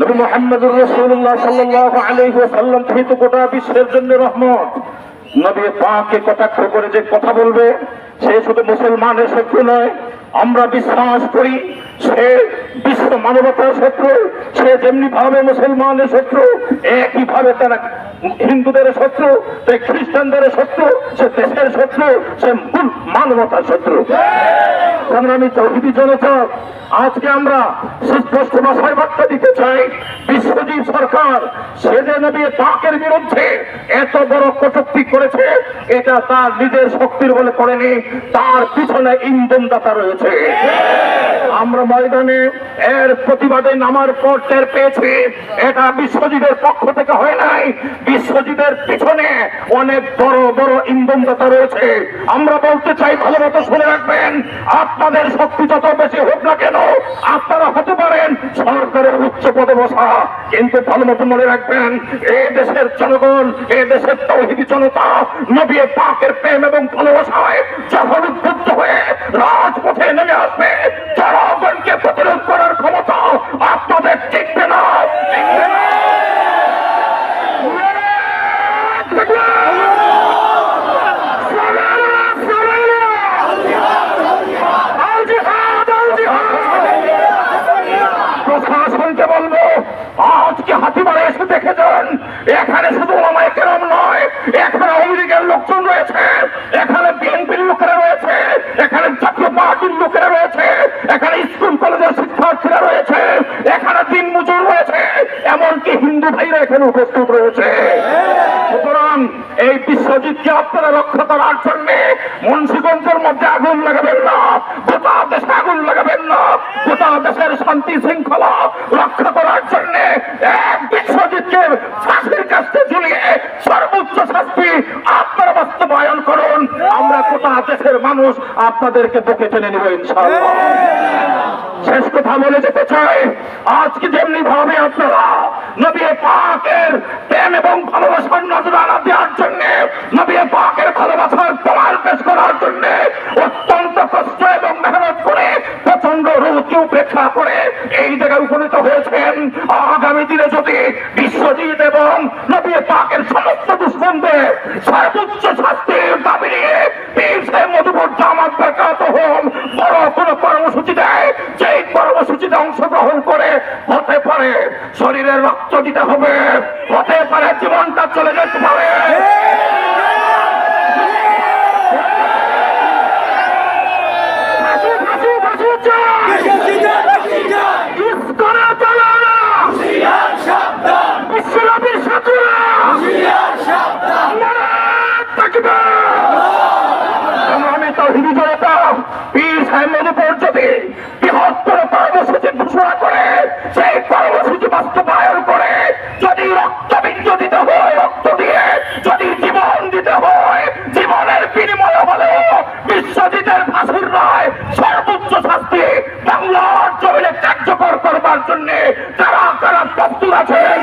নবী মোহাম্মদুর রসুল্লাহ সাল্লাহ আলাইহি ওয়াসাল্লাম যেহেতু গোটা বিশ্বের জন্য রহমত। নবী পাকে কটাক্ষ করে যে কথা বলবে, সে শুধু মুসলমানের শত্রু নয়, আমরা বিশ্বাস করি, সে বিশ্ব মানবতার শত্রু, সে যেমনি ভাবে মুসলমানের শত্রু একই ভাবে তারা হিন্দুদের শত্রু সে খ্রিস্টানদের শত্রু, সে দেশের শত্রু, সে মানবতার শত্রু। আমরা সংগ্রামী চৌধুরী জনতা আজকে আমরা সুস্পষ্ট ভাষায় বার্তা দিতে চাই, বিশ্বজিৎ সরকার সে যে নবী পাকের বিরুদ্ধে। এত বড় কটুক্তি করেছে, এটা তার নিজের শক্তির বলে করেনি, তার পিছনে ইন্ধনদাতা রয়েছে। আমরা ময়দানে এর প্রতিবাদে নামার পর টের পেয়েছি, এটা বিশ্বজিতের পক্ষ থেকে হয় নাই। বিশ্বজিতের পিছনে অনেক বড় বড় ইন্ধনদাতা রয়েছে। আমরা বলতে চাই, ভালো মতো শুনে রাখবেন, আপনাদের শক্তি যত বেশি হোক না কেন, আপনারা হতে পারেন সরকারের উচ্চ পদে বসা। কিন্তু ভালো মতো মনে রাখবেন, এ দেশের জনগণ, এ দেশের তৌহিদি জনতা, নবী পাকের প্রেম এবং ভালোবাসায় যখন উদ্বুদ্ধ হয়ে রাজপথে নেমে আসবে আজকে হাতিবাড়ে এসে দেখে যান এখানে শুধু ওলামায়ে কেরাম নয়, এখানে লীগের লোকজন রয়েছে, এখানে বিএনপির লোকেরা রয়েছে, এখানে জাতীয় পার্টির লোকেরা রয়েছে, এখানে স্কুল কলেজের শিক্ষার্থীরা রয়েছে, এখানে দিন মজুর রয়েছে, এমনকি হিন্দু ভাইরা এখানে উপস্থিত রয়েছে। সুতরাং এই বিশ্বজিৎকে আপনারা রক্ষা করার জন্য মুন্সিগঞ্জের মধ্যে আগুন লাগাবেন না, গোটা দেশে আগুন লাগাবেন না, গোটা দেশের শান্তি শৃঙ্খলা রক্ষা করার জন্য ফাঁসির কাছে ঝুলিয়ে সর্বোচ্চ শাস্তি আপনারা বাস্তবায়ন করুন। আমরা দেশের মানুষ আপনাদেরকে বুকে টেনে নেব ইনশাআল্লাহ। শেষ কথা বলে যেতে চাই। আজকে যেমনি ভাবে আপনারা নবী পাকের প্রেম এবং ভালোবাসার নজরানা দেওয়ার জন্য নবী পাকের ভালোবাসার প্রমাণ পেশ করার জন্য অত্যন্ত কষ্ট এবং মেহনত করে প্রচণ্ড রুচি উপেক্ষা করে এই জায়গায় উপনীত হয়েছেন। আগামী দিনে হতে পারে জীবনটা চলে যেতে পারে। পীর সাহেব যদি বৃহত্তর কর্মসূচি ঘোষণা করে ফাঁসিদের ফাঁসির নয় সর্বোচ্চ শাস্তি বাংলার জমিনে কার্যকর করবার জন্যে তারা তারা প্রস্তুত আছেন?